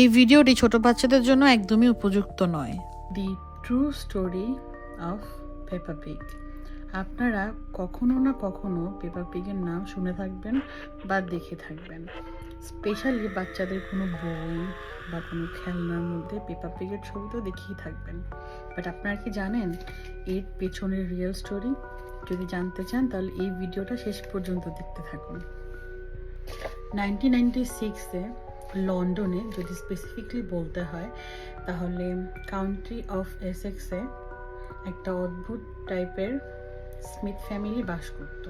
এই ভিডিওটি ছোট বাচ্চাদের জন্য একদমই উপযুক্ত নয়। The true story of Peppa Pig আপনারা কখনো না কখনো পেপা পিগের নাম শুনে থাকবেন বা দেখে থাকবেন। স্পেশালি বাচ্চাদের কোনো বই বা কোনো খেলনার মধ্যে পেপা পিগের ছবি তো দেখেই থাকবেন। বাট আপনারা কি জানেন, এর পেছনের রিয়েল স্টোরি যদি জানতে চান, তাহলে এই ভিডিওটা শেষ পর্যন্ত দেখতে থাকুন। নাইনটিন নাইনটি সিক্সে লন্ডনে যদি স্পেসিফিকলি বলতে হয়, তাহলে কাউন্ট্রি অফ এসেক্সে একটা অদ্ভুত টাইপের স্মিথ ফ্যামিলি বাস করত।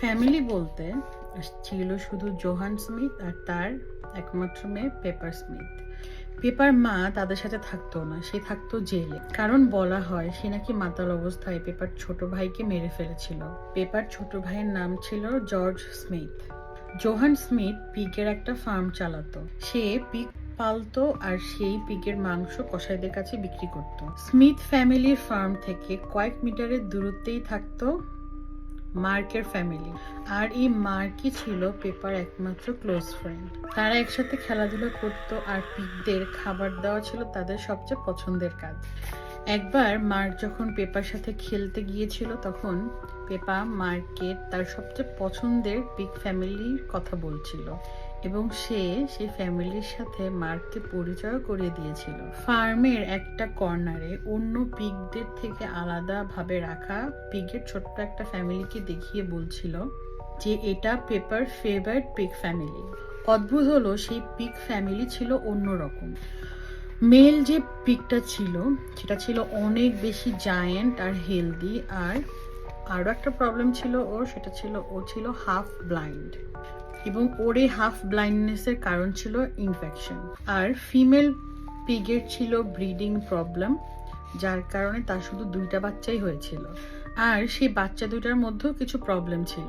ফ্যামিলি বলতে ছিল শুধু জোহান স্মিথ আর তার একমাত্র মেয়ে পেপার স্মিথ পেপার মা তাদের সাথে থাকতো না, সে থাকতো জেলে। কারণ বলা হয়, সে নাকি মাতাল অবস্থায় পেপার ছোট ভাইকে মেরে ফেলেছিল। পেপার ছোট ভাইয়ের নাম ছিল জর্জ স্মিথ জোহান স্মিথ পিগের একটা ফার্ম চালাতো। সে পিগ পালতো আর সেই পিগের মাংস কসাইদের কাছে বিক্রি করত। স্মিথ ফ্যামিলির ফার্ম থেকে কয়েক মিটারের দূরত্বেই থাকতো মার্কের ফ্যামিলি। আর এই মার্কই ছিল পেপার একমাত্র ক্লোজ ফ্রেন্ড। তারা একসাথে খেলাধুলা করতো আর পিকদের খাবার দেওয়া ছিল তাদের সবচেয়ে পছন্দের কাজ। একবার মার্ক যখন পেপার সাথে খেলতে গিয়েছিল তখন পেপা, মার্কেট তার সবচেয়ে পছন্দের পিগ ফ্যামিলির কথা বলছিল এবং সে সেই ফ্যামিলির সাথে মার্ককে পরিচয় করিয়ে দিয়েছিল। ফার্মের একটা কর্নারে অন্য পিগদের থেকে আলাদাভাবে রাখা পিগের ছোট্ট একটা ফ্যামিলিকে দেখিয়ে বলছিল যে এটা পেপার ফেভারিট পিগ ফ্যামিলি অদ্ভুত হলো সেই পিগ ফ্যামিলি ছিল অন্যরকম। মেল যে পিকটা ছিল, সেটা ছিল অনেক বেশি জায়েন্ট আর হেলদি আর আরও একটা প্রবলেম ছিল ওর, সেটা ছিল ও ছিল হাফ ব্লাইন্ড এবং ওর এই হাফ ব্লাইন্ডনেসের কারণ ছিল ইনফেকশন আর ফিমেল পিগের ছিল ব্রিডিং প্রবলেম যার কারণে তার শুধু দুইটা বাচ্চাই হয়েছিল। আর সেই বাচ্চা দুইটার মধ্যেও কিছু প্রবলেম ছিল।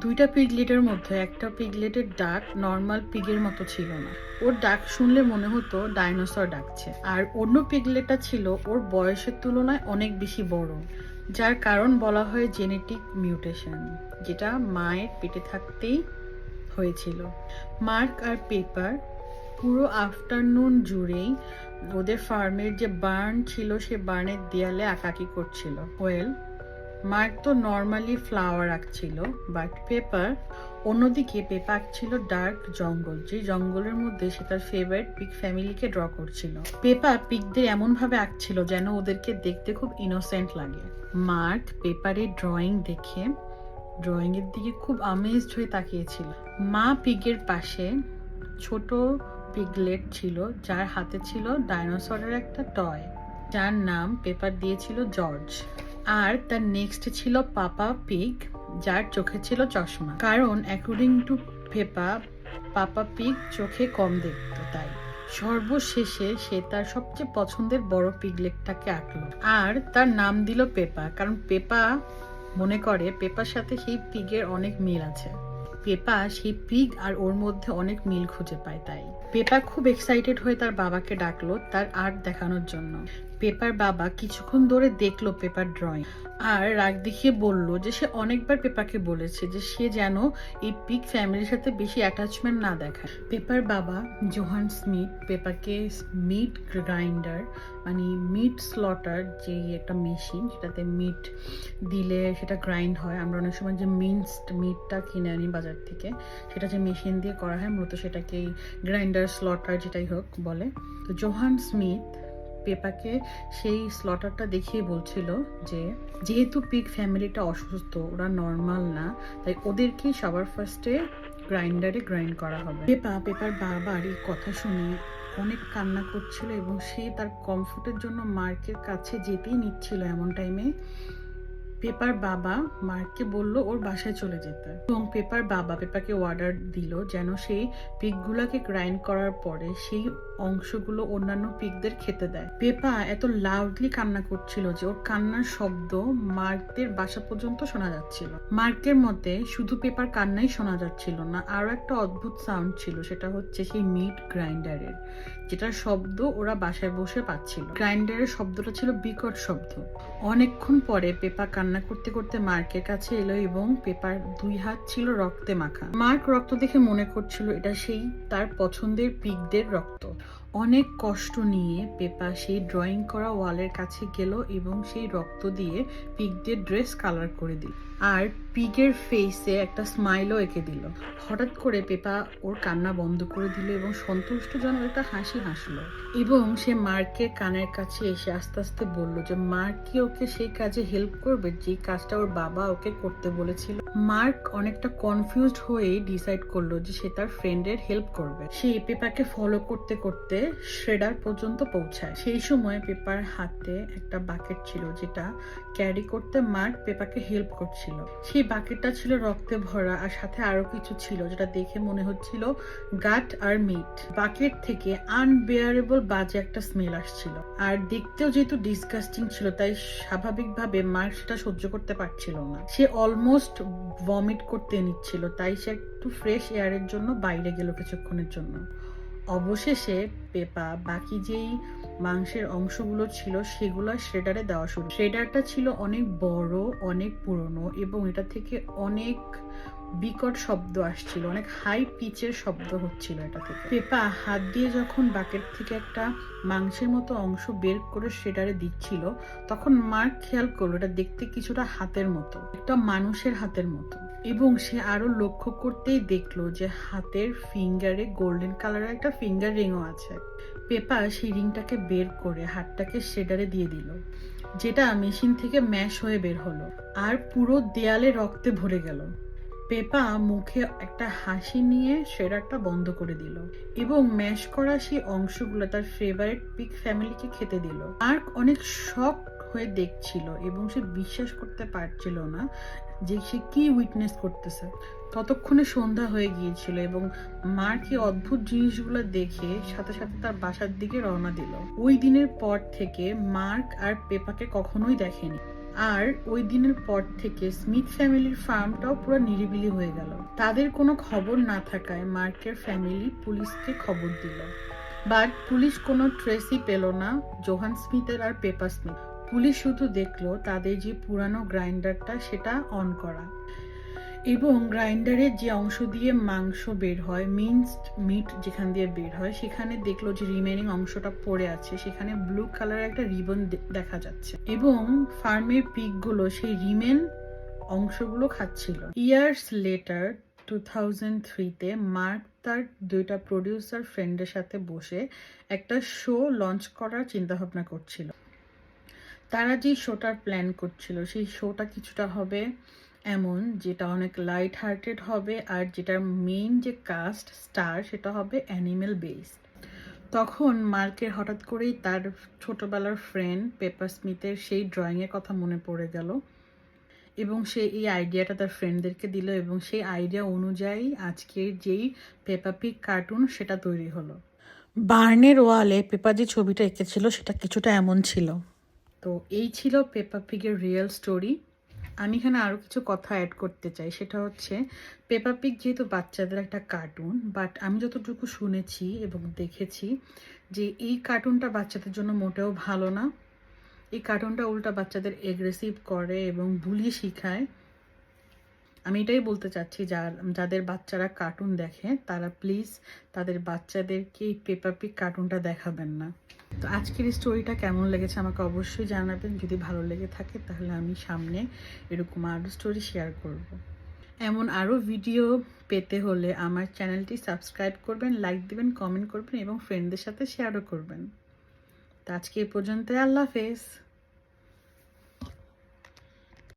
দুইটা পিগলেটের মধ্যে, একটা পিগলেটের ডাক নর্মাল পিগের মতো ছিল না। ওর ডাক শুনলে মনে হতো ডাইনোসর ডাকছে। আর অন্য পিগলেটটা ছিল ওর বয়সের তুলনায় অনেক বেশি বড়। যার কারণ বলা হয় জেনেটিক মিউটেশন, যেটা মায়ের পেটে থাকতেই হয়েছিল। মার্ক আর পেপার পুরো আফটারনুন জুড়েই ওদের ফার্মের যে বার্ন ছিল, সে বার্নের দেয়ালে আঁকাকি করছিল। ওয়েল মার্ক তো নর্মালি ফ্লাওয়ার আঁকছিল বাট পেপার অন্যদিকে পেপা আঁকছিল ডার্ক জঙ্গল যে জঙ্গলের মধ্যে সে তার ফেভারিট পিক ফ্যামিলিকে ড্র করছিল। পেপা পিকদের এমনভাবে আঁকছিল যেন ওদেরকে দেখতে খুব ইনোসেন্ট লাগে। মার্ক পেপারের ড্রয়িং দেখে ড্রয়িং এর দিকে খুব আমেজড হয়ে তাকিয়েছিল। মা পিগের পাশে ছোট পিগলেট ছিল, যার হাতে ছিল ডাইনোসরের একটা টয় যার নাম পেপার দিয়েছিল জর্জ আর তার নেক্সট ছিল পাপা পিগ যার চোখে ছিল চশমা। কারণ অ্যাকর্ডিং টু পেপা পাপা পিগ চোখে কম দেখতো, তাই সর্বশেষে সে তার সবচেয়ে পছন্দের বড় পিগলেটটাকে আঁকলো। আর তার নাম দিল পেপা কারণ পেপা মনে করে পেপার সাথে সেই পিগের অনেক মিল আছে। পেপা সেই পিগ আর ওর মধ্যে অনেক মিল খুঁজে পায়, তাই। পেপা খুব এক্সাইটেড হয়ে তার বাবাকে ডাকলো তার আর্ট দেখানোর জন্য। পেপার বাবা কিছুক্ষণ ধরে দেখল পেপার ড্রয়িং আর রাগ দেখিয়ে বলল যে সে অনেকবার পেপাকে বলেছে যে সে যেন এই পিগ ফ্যামিলির সাথে বেশি অ্যাটাচমেন্ট না দেখায়। পেপার বাবা জোহান স্মিথ পেপাকে মিট গ্রাইন্ডার মানে মিট স্লটার যে একটা মেশিন সেটাতে মিট দিলে সেটা গ্রাইন্ড হয়। আমরা অনেক সময় যে মিন্সড মিটটা কিনে আনি বাজার থেকে, সেটা যে মেশিন দিয়ে করা হয়, মূলত সেটাকে গ্রাইন্ডার স্লটার যেটাই হোক বলে। তো জোহান স্মিথ পেপাকে সেই স্লটারটা দেখিয়ে বলছিল যে, যেহেতু পিক ফ্যামিলিটা অসুস্থ, ওরা নর্মাল না, তাই ওদেরকেই সবার ফার্স্টে গ্রাইন্ডারে গ্রাইন্ড করা হবে। পেপা পেপার বাবার এই কথা শুনে অনেক কান্না করছিল এবং সে তার কমফোর্টের জন্য মার্কের কাছে যেতেই নিচ্ছিল এমন টাইমে পেপার বাবা মার্ককে বলল ওর বাসায় চলে যেতে। এবং পেপার বাবা পেপাকে অর্ডার দিল যেন সেই পিকগুলোকে গ্রাইন্ড করার পরে সেই অংশগুলো অন্যান্য পিকদের খেতে দেয়। পেপা এত লাউডলি কান্না করছিল যে ওর কান্নার শব্দ মার্কদের বাসা পর্যন্ত শোনা যাচ্ছিল। মার্কের মতে শুধু পেপার কান্নাই শোনা যাচ্ছিল না, আরও একটা অদ্ভুত সাউন্ড ছিল, সেটা হচ্ছে সেই মিট গ্রাইন্ডারের যেটার শব্দ ওরা বাসায় বসে পাচ্ছিল। গ্রাইন্ডারের শব্দটা ছিল বিকট শব্দ। অনেকক্ষণ পরে পেপা কান্না কান্না করতে করতে মার্কের কাছে এলো এবং পেপার দুই হাত ছিল রক্তে মাখা। মার্ক রক্ত দেখে মনে করছিল এটা সেই তার পছন্দের পিকদের রক্ত। অনেক কষ্ট নিয়ে পেপা সেই ড্রয়িং করা ওয়ালের কাছে গেল এবং সেই রক্ত দিয়ে পিগদের ড্রেস কালার করে দিল। আর পিগের ফেসে একটা স্মাইলও এঁকে দিল। হঠাৎ করে পেপা ওর কান্না বন্ধ করে দিল এবং সন্তুষ্টজনক একটা হাসি হাসলো। এবং সে মার্কের কানের কাছে এসে আস্তে আস্তে বলল যে, মার্ক কি ওকে সেই কাজে হেল্প করবে যে কাজটা ওর বাবা ওকে করতে বলেছিল? মার্ক অনেকটা কনফিউজড হয়ে ডিসাইড করল যে সে তার ফ্রেন্ডের হেল্প করবে। সে পেপাকে ফলো করতে করতে শ্রেডার পর্যন্ত পৌঁছায়। সেই সময় পেপার হাতে একটা বাকেট ছিল যেটা ক্যারি করতে মার্ক পেপাকে হেল্প করছিল। সেই বাকেটটা ছিল রক্তে ভরা আর সাথে আরও কিছু ছিল যেটা দেখে মনে হচ্ছিল গাট আর মিট। বাকেট থেকে আনবেয়ারেবল বাজে একটা স্মেল আসছিল। আর দেখতেও যেহেতু ডিসকাস্টিং ছিল, তাই স্বাভাবিকভাবে মার্ক সেটা সহ্য করতে পারছিল না। সে অলমোস্ট ভমিট করতে নিচ্ছিল, তাই সে একটু ফ্রেশ এয়ারের জন্য বাইরে গেল কিছুক্ষণের জন্য। অবশেষে পেপা বাকি যেই মাংসের অংশগুলো ছিল সেগুলো শ্রেডারে দেওয়া শুরু। শ্রেডারটা ছিল অনেক বড়, অনেক পুরনো এবং এটা থেকে অনেক বিকট শব্দ আসছিল, অনেক হাই পিচের শব্দ হচ্ছিল এটা থেকে। পেপা হাত দিয়ে যখন বাকেট থেকে একটা মাংসের মতো অংশ বের করে শ্রেডারে দিচ্ছিল, তখন মার্ক খেয়াল করল এটা দেখতে কিছুটা হাতের মতো, একটা মানুষের হাতের মতো। এবং সে আরও লক্ষ্য করতেই দেখল যে হাতের ফিঙ্গারে গোল্ডেন কালারের একটা ফিঙ্গার রিংও আছে। পেপা সেই রিংটাকে বের করে হাতটাকে শেডারে দিয়ে দিল, যেটা মেশিন থেকে ম্যাশ হয়ে বের হলো, আর পুরো দেয়ালে রক্তে ভরে গেল। পেপা মুখে একটা হাসি নিয়ে শেডারটা বন্ধ করে দিল এবং ম্যাশ করা সেই অংশগুলো তার ফেভারিট পিক ফ্যামিলিকে খেতে দিল। আর অনেক শক হয়ে দেখছিল এবং সে বিশ্বাস করতে পারছিল না যে সে কি উইটনেস করতেছে। ততক্ষণে সন্ধ্যা হয়ে গিয়েছিল এবং মার কি অদ্ভুত জিনিসগুলো দেখে সাথে সাথে তার বাসার দিকে রওনা দিল। ওই দিনের পর থেকে মার্ক আর পেপাকে কখনোই দেখেনি। আর ওই দিনের পর থেকে স্মিথ ফ্যামিলির ফার্মটাও পুরো নিরিবিলি হয়ে গেল। তাদের কোনো খবর না থাকায় মার্কের ফ্যামিলি পুলিশকে খবর দিল। বাট পুলিশ কোনো ট্রেসই পেল না, জোহান স্মিথের আর পেপার স্মিথ। পুলিশ শুধু দেখল তাদের যে পুরানো গ্রাইন্ডারটা, সেটা অন করা। এবং গ্রাইন্ডারের যে অংশ দিয়ে মাংস বের হয়, মিনসড মিট যেখান দিয়ে বের হয়, সেখানে দেখল যে রিমেনিং অংশটা পড়ে আছে। সেখানে ব্লু কালারের একটা রিবন দেখা যাচ্ছে। এবং ফার্মের পিকগুলো সেই রিমেন অংশগুলো খাচ্ছিল। ইয়ার্স লেটার টু থাউজেন্ড থ্রিতে মার্ক তার দুইটা প্রডিউসার ফ্রেন্ডের সাথে বসে একটা শো লঞ্চ করার চিন্তাভাবনা করছিল। তারা যে শোটার প্ল্যান করছিল, সেই শোটা কিছুটা হবে এমন যেটা অনেক লাইট হার্টেড হবে আর যেটার মেইন যে কাস্ট স্টার সেটা হবে অ্যানিমেল বেসড তখন মার্কের হঠাৎ করেই তার ছোটবেলার ফ্রেন্ড পেপার স্মিথের সেই ড্রয়িংয়ের কথা মনে পড়ে গেল এবং সে এই আইডিয়াটা তার ফ্রেন্ডদেরকে দিল এবং সেই আইডিয়া অনুযায়ী আজকের যেই পেপাপিক কার্টুন সেটা তৈরি হলো। বার্নের ওয়ালে পেপা যে ছবিটা এঁকেছিল সেটা কিছুটা এমন ছিল। তো এই ছিল পেপা পিগের রিয়েল স্টোরি আমি এখানে আরও কিছু কথা অ্যাড করতে চাই। সেটা হচ্ছে পেপার পিক যেহেতু বাচ্চাদের একটা কার্টুন বাট আমি যতটুকু শুনেছি এবং দেখেছি যে এই কার্টুনটা বাচ্চাদের জন্য মোটেও ভালো না। এই কার্টুনটা উল্টা বাচ্চাদের এগ্রেসিভ করে এবং বুলি শিখায়। আমি এটাই বলতে চাচ্ছি, যার, যাদের বাচ্চারা কার্টুন দেখে, তারা প্লিজ তাদের বাচ্চাদেরকে এই পেপার পিক কার্টুনটা দেখাবেন না। তো আজকের স্টোরিটা কেমন লেগেছে আমাকে অবশ্যই জানাবেন। যদি ভালো লেগে থাকে তাহলে আমি সামনে এরকম আরও স্টোরি শেয়ার করব। এমন আরও ভিডিও পেতে হলে আমার চ্যানেলটি সাবস্ক্রাইব করবেন লাইক দিবেন কমেন্ট করবেন এবং ফ্রেন্ডদের সাথে শেয়ারও করবেন। তো আজকে এ পর্যন্ত আল্লাহ হাফেজ।